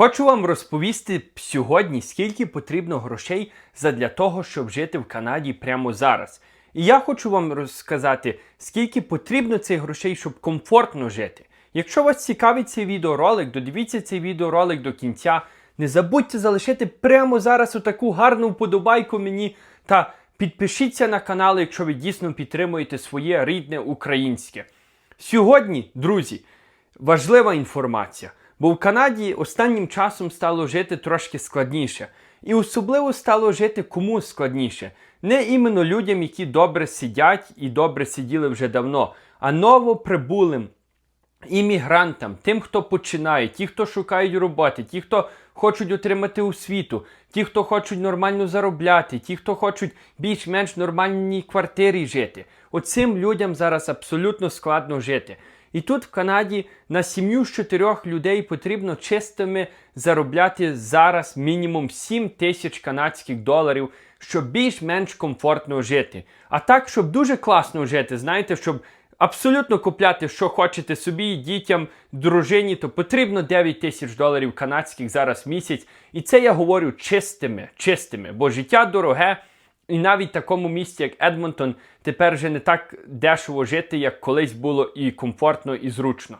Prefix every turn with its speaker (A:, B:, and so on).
A: Хочу вам розповісти сьогодні, скільки потрібно грошей задля того, щоб жити в Канаді прямо зараз. І я хочу вам розказати, скільки потрібно цих грошей, щоб комфортно жити. Якщо вас цікавить цей відеоролик, додивіться цей відеоролик до кінця. Не забудьте залишити прямо зараз отаку гарну вподобайку мені та підпишіться на канал, якщо ви дійсно підтримуєте своє рідне українське. Сьогодні, друзі, важлива інформація, бо в Канаді останнім часом стало жити трошки складніше. І особливо стало жити кому складніше. Не іменно людям, які добре сидять і добре сиділи вже давно, а новоприбулим іммігрантам, тим, хто починає, ті, хто шукають роботи, ті, хто хочуть отримати освіту, ті, хто хочуть нормально заробляти, ті, хто хочуть більш-менш нормальній квартирі жити. Оцим людям зараз абсолютно складно жити. І тут в Канаді на сім'ю з чотирьох людей потрібно чистими заробляти зараз мінімум 7 тисяч канадських доларів, щоб більш-менш комфортно жити. А так, щоб дуже класно жити, знаєте, щоб абсолютно купляти, що хочете собі, дітям, дружині, то потрібно 9 тисяч доларів канадських зараз в місяць. І це я говорю чистими, чистими, бо життя дороге. І навіть такому місті, як Едмонтон, тепер вже не так дешево жити, як колись було і комфортно, і зручно.